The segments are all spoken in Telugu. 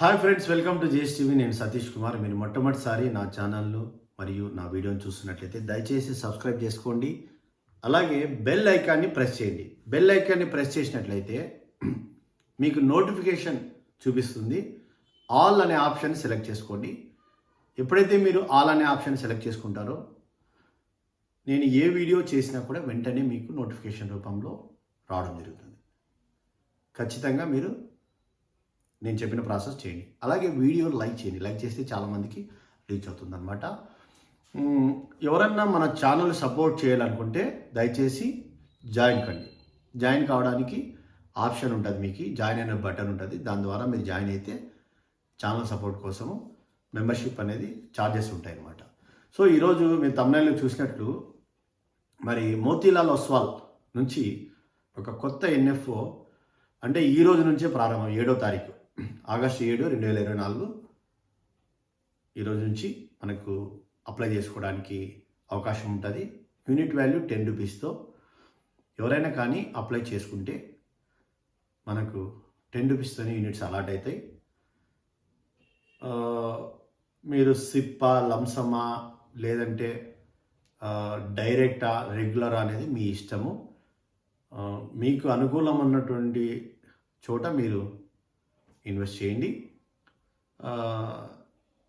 Hi friends welcome to JS TV. నేను సతీష్ కుమార్. మీరు మొట్టమొదటిసారి నా ఛానల్లో మరియు నా వీడియోని చూస్తున్నట్లయితే దయచేసి సబ్స్క్రైబ్ చేసుకోండి. అలాగే బెల్ ఐకాన్ని ప్రెస్ చేయండి. బెల్ ఐకాన్ని ప్రెస్ చేసినట్లయితే మీకు నోటిఫికేషన్ చూపిస్తుంది. ఆల్ అనే ఆప్షన్ సెలెక్ట్ చేసుకోండి. ఎప్పుడైతే మీరు ఆల్ అనే ఆప్షన్ సెలెక్ట్ చేసుకుంటారో నేను ఏ వీడియో చేసినా కూడా వెంటనే మీకు నోటిఫికేషన్ రూపంలో రావడం జరుగుతుంది. ఖచ్చితంగా మీరు నేను చెప్పిన ప్రాసెస్ చేయండి. అలాగే వీడియో లైక్ చేయండి. లైక్ చేస్తే చాలామందికి రీచ్ అవుతుంది అనమాట ఎవరన్నా మన ఛానల్ సపోర్ట్ చేయాలనుకుంటే దయచేసి జాయిన్ కండి. జాయిన్ కావడానికి ఆప్షన్ ఉంటుంది మీకు. జాయిన్ అనే బటన్ ఉంటుంది. దాని ద్వారా మీరు జాయిన్ అయితే ఛానల్ సపోర్ట్ కోసము మెంబర్షిప్ అనేది ఛార్జెస్ ఉంటాయి అన్నమాట సో ఈరోజు మీరు తమిళనాడులో చూసినట్లు మరి మోతీలాల్ ఒస్వాల్ నుంచి ఒక కొత్త ఎన్ఎఫ్ఓ అంటే ఈ రోజు నుంచే ప్రారంభం ఏడో తారీఖు. ఆగస్టు ఏడు రెండు వేల ఇరవై నాలుగు ఈరోజు నుంచి మనకు అప్లై చేసుకోవడానికి అవకాశం ఉంటుంది. యూనిట్ వాల్యూ టెన్ రూపీస్తో ఎవరైనా కానీ అప్లై చేసుకుంటే మనకు టెన్ రూపీస్తోనే యూనిట్స్ అలాట్ అవుతాయి మీరు సిప్పా లంసమా లేదంటే డైరెక్టా రెగ్యులర్ అనేది మీ ఇష్టము. మీకు అనుకూలం ఉన్నటువంటి చోట మీరు ఇన్వెస్ట్ చేయండి.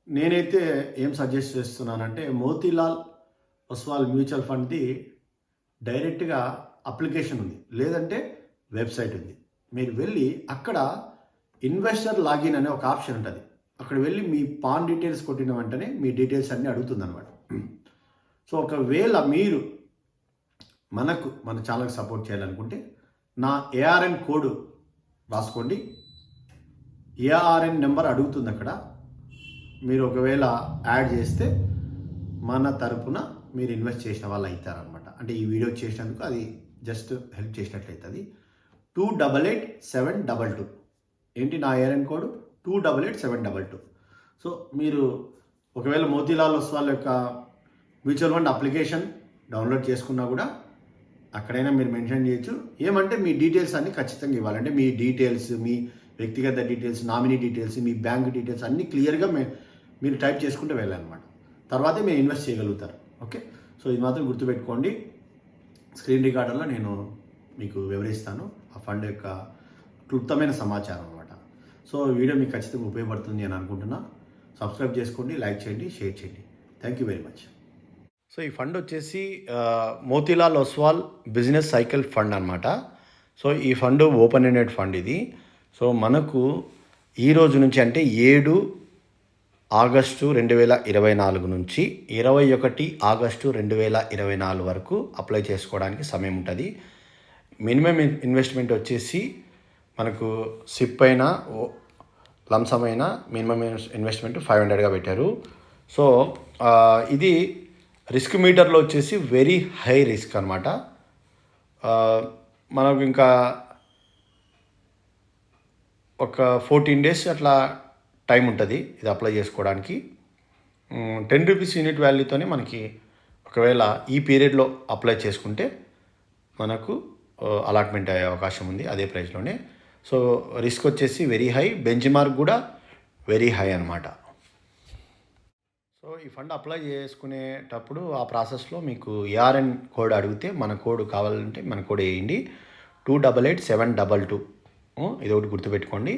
నేనైతే ఏం సజెస్ట్ చేస్తున్నానంటే మోతీలాల్ ఒస్వాల్ మ్యూచువల్ ఫండ్ది డైరెక్ట్గా అప్లికేషన్ ఉంది. లేదంటే వెబ్సైట్ ఉంది. మీరు వెళ్ళి అక్కడ ఇన్వెస్టర్ లాగిన్ అనే ఒక ఆప్షన్ ఉంటుంది. అక్కడ వెళ్ళి మీ పాన్ డీటెయిల్స్ కొట్టిన వెంటనే మీ డీటెయిల్స్ అన్నీ అడుగుతుందనమాట సో ఒకవేళ మీరు మనకు మన ఛానల్కి సపోర్ట్ చేయాలనుకుంటే నా ఏఆర్ఎన్ కోడ్ రాసుకోండి. ఏఆర్ఎన్ నెంబర్ అడుగుతుంది అక్కడ. మీరు ఒకవేళ యాడ్ చేస్తే మన తరపున మీరు ఇన్వెస్ట్ చేసిన వాళ్ళు అవుతారనమాట అంటే ఈ వీడియో చేసినందుకు అది just help చేసినట్లయితుంది. Two double eight seven double two ఏంటి నా ARN code two double eight seven double two so మీరు ఒకవేళ మోతీలాల్ ఒస్వాల్ యొక్క మ్యూచువల్ ఫండ్ అప్లికేషన్ డౌన్లోడ్ చేసుకున్నా కూడా అక్కడైనా మీరు మెన్షన్ చేయొచ్చు. ఏమంటే మీ డీటెయిల్స్ అన్ని ఖచ్చితంగా ఇవ్వాలంటే మీ డీటెయిల్స్ మీ వ్యక్తిగత డీటెయిల్స్ నామినీ డీటెయిల్స్ మీ బ్యాంక్ డీటెయిల్స్ అన్ని క్లియర్గా మే మీరు టైప్ చేసుకుంటూ వెళ్ళాలన్నమాట తర్వాతే మీరు ఇన్వెస్ట్ చేయగలుగుతారు. ఓకే సో ఇది మాత్రం గుర్తుపెట్టుకోండి. స్క్రీన్ రికార్డర్లో నేను మీకు వివరిస్తాను. ఆ ఫండ్ యొక్క క్లుప్తమైన సమాచారం అనమాట సో వీడియో మీకు ఖచ్చితంగా ఉపయోగపడుతుంది అని అనుకుంటున్నా. సబ్స్క్రైబ్ చేసుకోండి లైక్ చేయండి షేర్ చేయండి. Thank you very much so ఈ ఫండ్ వచ్చేసి Motilal Oswal business cycle fund అనమాట సో ఈ ఫండ్ ఓపెన్ ఎండెడ్ ఫండ్ ఇది. సో మనకు ఈ రోజు నుంచి అంటే ఏడు ఆగస్టు రెండు వేల ఇరవై నాలుగు నుంచి ఇరవై ఒకటి ఆగస్టు రెండు వేల ఇరవై నాలుగు వరకు అప్లై చేసుకోవడానికి సమయం ఉంటుంది. మినిమం ఇన్వెస్ట్మెంట్ వచ్చేసి మనకు సిప్ అయినా ఓ- లంసమ్ అయినా మినిమం ఇన్వెస్ట్మెంట్ ఫైవ్ హండ్రెడ్గా పెట్టారు. సో ఇది రిస్క్ మీటర్లో వచ్చేసి వెరీ హై రిస్క్ అనమాట మనకు ఇంకా ఒక ఫోర్టీన్ డేస్ అట్లా టైం ఉంటుంది ఇది అప్లై చేసుకోవడానికి. టెన్ రూపీస్ యూనిట్ వాల్యూతోనే మనకి ఒకవేళ ఈ పీరియడ్లో అప్లై చేసుకుంటే మనకు అలాట్మెంట్ అయ్యే అవకాశం ఉంది అదే ప్రైస్లోనే. సో రిస్క్ వచ్చేసి వెరీ హై బెంచ్ మార్క్ కూడా వెరీ హై అనమాట సో ఈ ఫండ్ అప్లై చేసుకునేటప్పుడు ఆ ప్రాసెస్లో మీకు ఏఆర్ఎన్ కోడ్ అడిగితే మన కోడ్ కావాలంటే మన కోడ్ వేయండి. Two double eight seven double two. ఇది ఒకటి గుర్తుపెట్టుకోండి.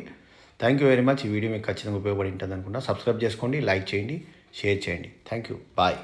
థ్యాంక్ యూ వెరీ మచ్ ఈ వీడియో మీకు ఖచ్చితంగా ఉపయోగపడి ఉంటుంది అనుకుంటా సబ్స్క్రైబ్ చేసుకోండి లైక్ చేయండి షేర్ చేయండి. Thank you bye